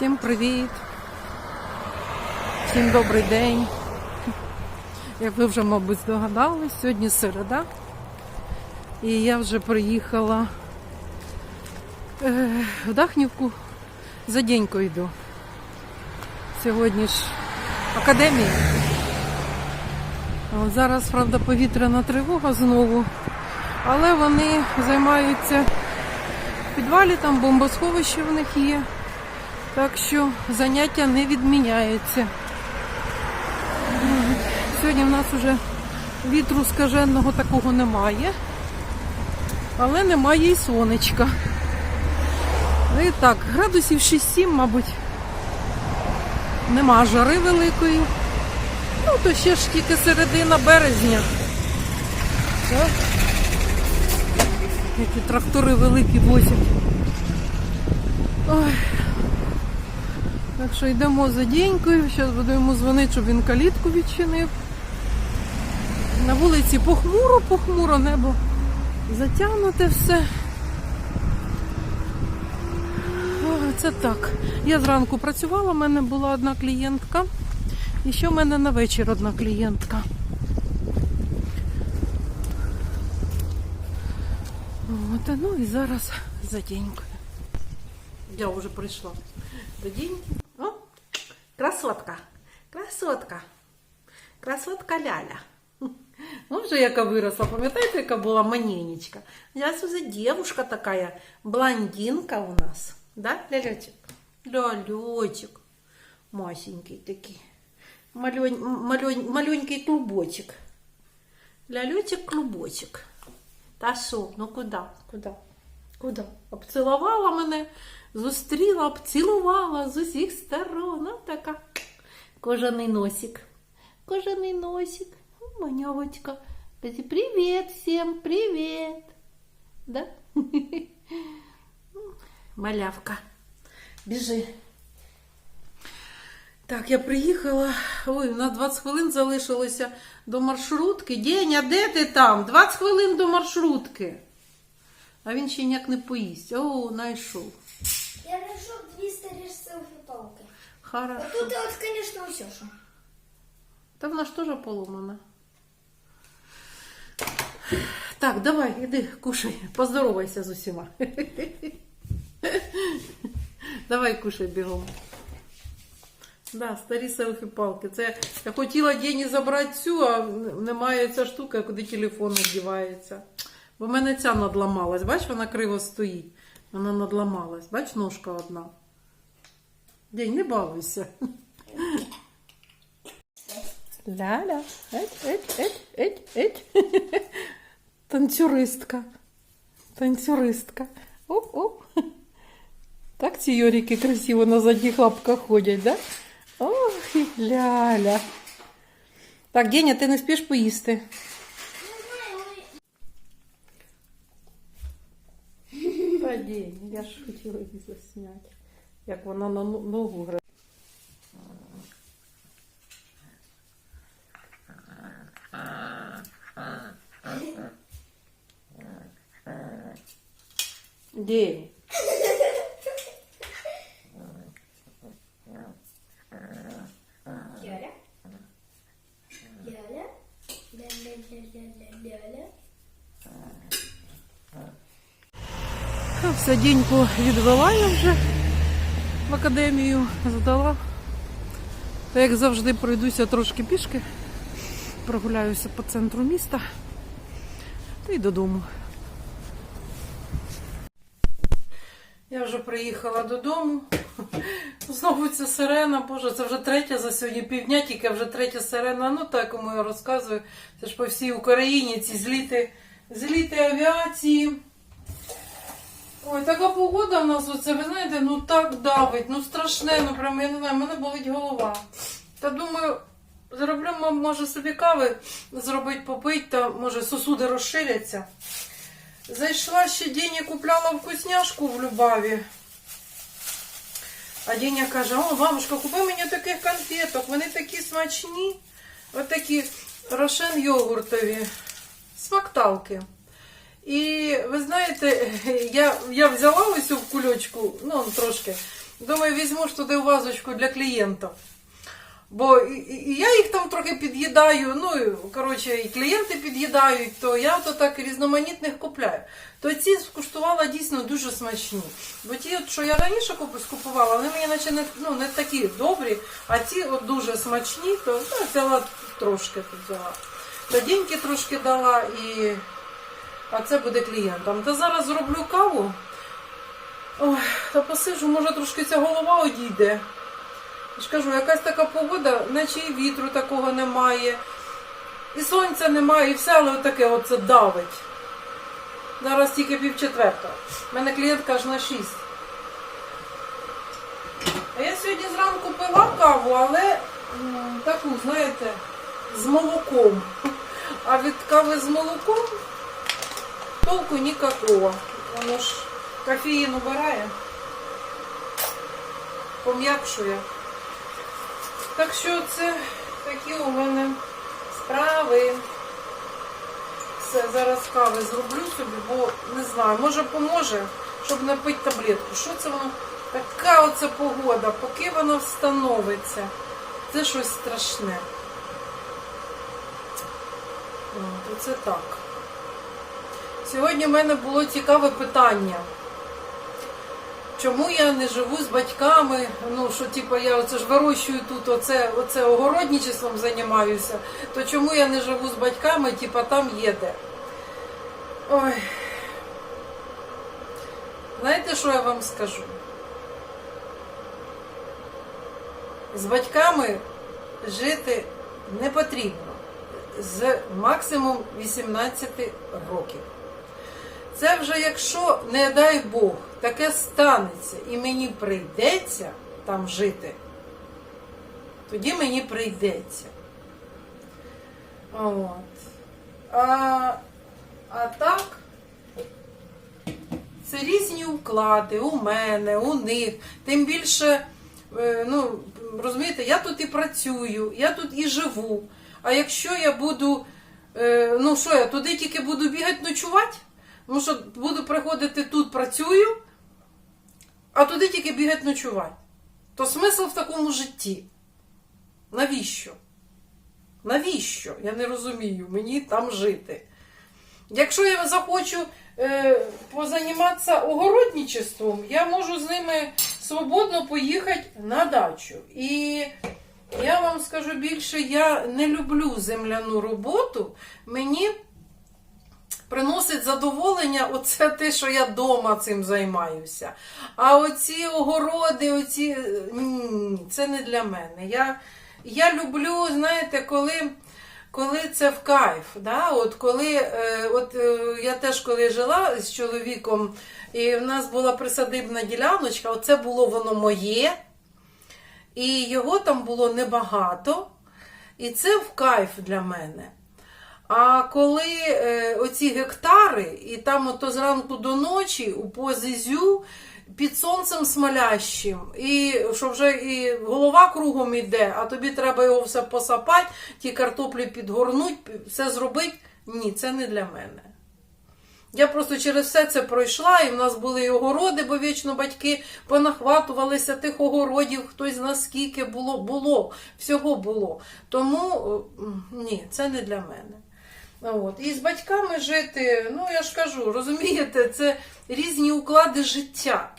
Всім привіт! Всім добрий день! Як ви вже, мабуть, здогадались, сьогодні середа. І я вже приїхала е, в Дахнівку за денькою йду. Сьогодні ж академія. От зараз, правда, повітряна тривога знову, але вони займаються в підвалі, там бомбосховище в них є. Так що заняття не відміняється. Сьогодні в нас вже вітру скаженого такого немає, але немає і сонечка. Ну І так, градусів 6-7, мабуть, нема жари великої. Ну, то ще ж тільки середина березня. Так. Які трактори великі возять. Ой. Так що йдемо за дінькою, зараз буду йому дзвонити, щоб він калітку відчинив. На вулиці похмуро, похмуро, небо затягнуте все. О, це так. Я зранку працювала, в мене була одна клієнтка. І ще в мене на вечір одна клієнтка. От, ну і зараз за денькою. Я вже прийшла до деньги. Красотка, красотка, красотка Ляля. Ну, вже яка виросла, пам'ятаєте, яка була маненечка? Зараз уже девушка така, блондинка у нас. Да, Лялечик? Лялечик. Масенький такий. Малень, малень, маленький клубочек. Лялечик клубочек. Та що, ну куди? Куди? Куди? Обцілувала мене, зустріла, обцілувала з усіх сторон. Ну, така. Кожаний носик. Кожаний носик. О, Привіт всім, привіт. Да? Малявка. Біжи. Так, я приїхала. Ой, у нас 20 хвилин залишилося до маршрутки. Деня, де ти там? 20 хвилин до маршрутки. А він ще ніяк не поїсть. О, знайшов. Хорошо. А тут вот, конечно, все что. Та вона ж теж поломана. Так, давай, іди, кушай, поздоровайся з усіма. Давай кушай бігом. Да, старі селфі-палки. Це я хотіла Дені забрати цю, а немає ця штука, куди телефон надівається. Бо в мене ця надламалась. Бач, вона криво стоїть. Вона надламалась. Бач, ножка одна. День, не балуйся. Ляля. Еть, еть, еть, еть, еть. Танцюристка. Танцюристка. Оп-оп. Так ці йорики красиво на задніх лапках ходять, да? Ох, і ляля. Так, Деня, ти не спіш поїсти? Та Деня, я ж хотіла її засняти. Як вона на но- ногу грає. День. Ляля. Ляля. Ля-ля-ля-ля-ля-ля. Все діньку відвела я вже в академію, здала. Та як завжди пройдуся трошки пішки, прогуляюся по центру міста та й додому. Я вже приїхала додому. Знову ця сирена, боже, це вже третя за сьогодні півдня, тільки вже третя сирена. Ну так, кому я розказую. Це ж по всій Україні ці зліти, зліти авіації. Ой, така погода в нас оце, ви знаєте, ну так давить, ну страшне, ну прям, я не знаю, в мене болить голова. Та думаю, зроблю, може, собі кави зробити, попить, та може сосуди розширяться. Зайшла ще Деня, купляла вкусняшку в Любаві. А Деня каже, о, бабушка, купи мені таких конфеток, вони такі смачні. Отакі рошен йогуртові. Смакталки. І ви знаєте, я, я взяла ось в кульочку, ну трошки, Думаю, візьму ж туди вазочку для клієнтів. Бо і, і- я їх там трохи під'їдаю, ну, коротше, і клієнти під'їдають, то я то так різноманітних купляю. То ці скуштувала дійсно дуже смачні. Бо ті, от, що я раніше куп- скупувала, вони мені наче не, ну, не такі добрі, а ці от дуже смачні, то ну, взяла трошки тут взяла. Та деньги трошки дала і. А це буде клієнтам. Та зараз зроблю каву. Ой, та посижу, може трошки ця голова одійде. Я ж кажу, якась така погода, наче і вітру такого немає, і сонця немає, і все, але таке оце давить. Зараз тільки пів четвертого. У мене клієнтка аж на шість. А я сьогодні зранку пила каву, але таку, знаєте, з молоком. А від кави з молоком толку ніякого. Воно ж кофеїн убирає, пом'якшує. Так що це такі у мене справи. Все, зараз кави зроблю собі, бо не знаю, може поможе, щоб не пити таблетку. Що це воно? Така оце погода, поки воно встановиться. Це щось страшне. Оце так. Сьогодні в мене було цікаве питання. Чому я не живу з батьками? Ну, що типу, я оце ж вирощую тут, оце, оце огородничеством займаюся, то чому я не живу з батьками, типу, там є де? Ой. Знаєте, що я вам скажу? З батьками жити не потрібно з максимум 18 років. Це вже якщо, не дай Бог, таке станеться і мені прийдеться там жити, тоді мені прийдеться. От. А, а так, це різні уклади у мене, у них. Тим більше, е, ну, розумієте, я тут і працюю, я тут і живу. А якщо я буду, е, ну що я, туди тільки буду бігати ночувати? Тому що буду приходити тут, працюю, а туди тільки бігати ночувати. То смисл в такому житті? Навіщо? Навіщо? Я не розумію, мені там жити. Якщо я захочу е, позаніматися огородничеством, я можу з ними свободно поїхати на дачу. І я вам скажу більше, я не люблю земляну роботу. Мені приносить задоволення оце те, що я вдома цим займаюся. А оці огороди, оці е, ні, це не для мене. Я, я люблю, знаєте, коли. Коли це в кайф, да? от коли е, от, е, я теж коли жила з чоловіком, і в нас була присадибна діляночка, оце було воно моє, і його там було небагато, і це в кайф для мене. А коли е, оці гектари, і там ото зранку до ночі у позизю під сонцем смолящим, і що вже і голова кругом іде, а тобі треба його все посапати, ті картоплі підгорнуть, все зробити. Ні, це не для мене. Я просто через все це пройшла, і в нас були і огороди, бо вічно батьки понахватувалися тих огородів, хтось наскільки було, було, всього було. Тому е, ні, це не для мене. От. І з батьками жити, ну я ж кажу, розумієте, це різні уклади життя.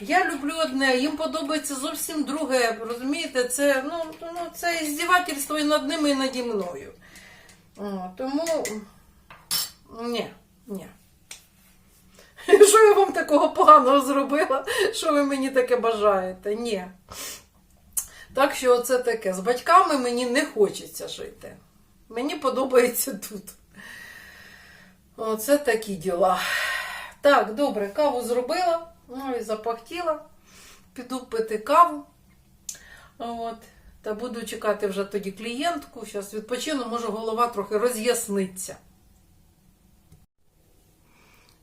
Я люблю одне, їм подобається зовсім друге. Розумієте, це, ну, ну, це іздівательство і над ними, і наді мною. О, тому ні, ні. Що я вам такого поганого зробила, що ви мені таке бажаєте? Ні. Так що оце таке. З батьками мені не хочеться жити. Мені подобається тут. Оце такі діла. Так, добре, каву зробила, ну і запахтіла. Піду пити каву. От. Та буду чекати вже тоді клієнтку. Зараз відпочину, може голова трохи роз'ясниться.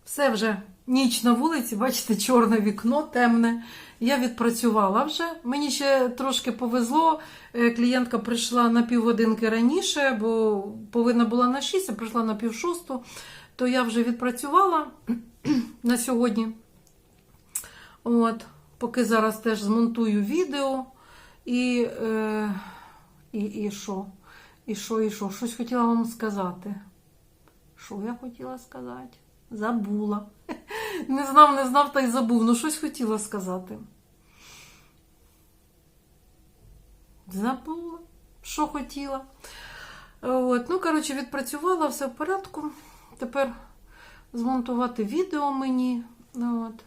Все вже ніч на вулиці, бачите, чорне вікно темне. Я відпрацювала вже. Мені ще трошки повезло. Е, Клієнтка прийшла на півгодинки раніше, бо повинна була на 6, а прийшла на пів шосту. То я вже відпрацювала на сьогодні. От. Поки зараз теж змонтую відео і, е, і, і що? І що, і що? Щось хотіла вам сказати. Що я хотіла сказати? Забула. Не знав, не знав та й забув. Ну, щось хотіла сказати. Забула, що хотіла. От, ну, коротше, відпрацювала все в порядку. Тепер змонтувати відео мені. От.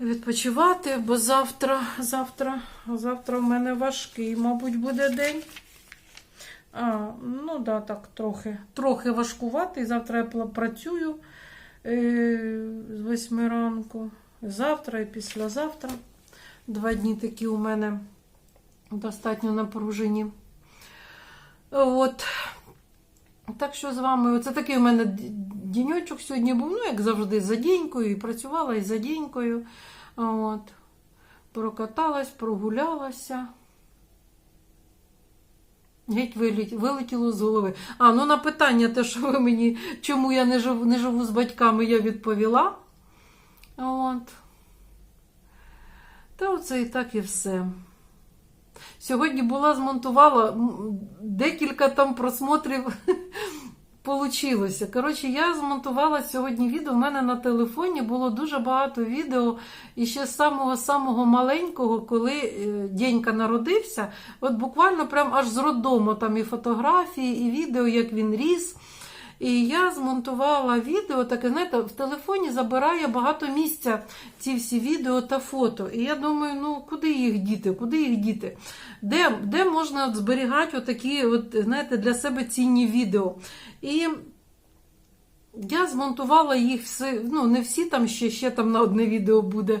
Відпочивати, бо завтра, завтра, завтра в мене важкий, мабуть, буде день. А, ну да, так, трохи, трохи важкуватий. Завтра я працюю з 8 ранку. Завтра і післязавтра. Два дні такі у мене достатньо напружені. От. Так що з вами, оце такий у мене діньочок сьогодні був, ну, як завжди, за дінькою, і працювала і за дінькою. От. Прокаталась, прогулялася. Геть вилетіло з голови. А, ну на питання, те, що ви мені, чому я не живу, не живу з батьками, я відповіла. От. Та оце і так і все. Сьогодні була, змонтувала декілька там просмотрів получилося. Коротше, я змонтувала сьогодні відео. У мене на телефоні було дуже багато відео і ще з самого-самого маленького, коли Денька Дєнька народився. От буквально прям аж з роддому там і фотографії, і відео, як він ріс. І я змонтувала відео, таке, знаєте, в телефоні забирає багато місця ці всі відео та фото. І я думаю, ну куди їх діти? Куди їх діти? Де, де можна зберігати отакі, от, знаєте, для себе цінні відео? І я змонтувала їх все, ну не всі там ще, ще там на одне відео буде.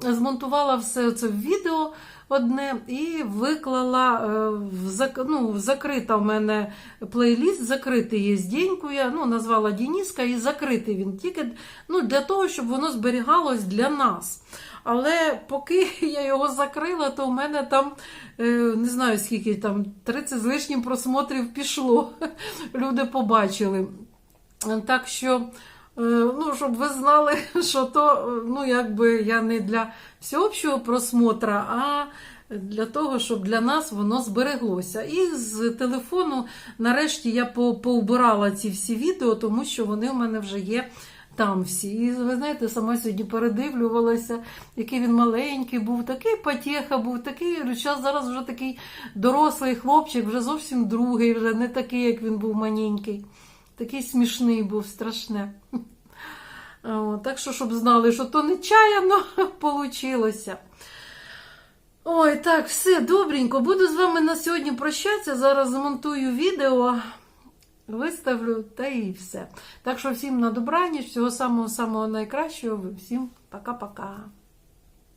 Змонтувала все це відео одне і виклала е, в ну, закрита в мене плейліст, закритий є з Дєнькою, я ну, назвала Дініска і закритий він тільки ну, для того, щоб воно зберігалось для нас. Але поки я його закрила, то в мене там е, не знаю скільки там 30 з лишнім просмотрів пішло. Люди побачили. Так що, ну, щоб ви знали, що то, е, ну, якби я не для всеобщого просмотра, а для того, щоб для нас воно збереглося. І з телефону, нарешті, я поубирала ці всі відео, тому що вони в мене вже є. Там всі. І ви знаєте, сама сьогодні передивлювалася, який він маленький був, такий потєха був, такий зараз зараз вже такий дорослий хлопчик, вже зовсім другий, вже не такий, як він був маленький. Такий смішний був, страшне. О, так що, щоб знали, що то нечаяно получилося. Ой, так, все добренько. Буду з вами на сьогодні прощатися. Зараз змонтую відео, виставлю та і все. Так що всім на добраніч, всього самого самого найкращого. Всім пока-пока.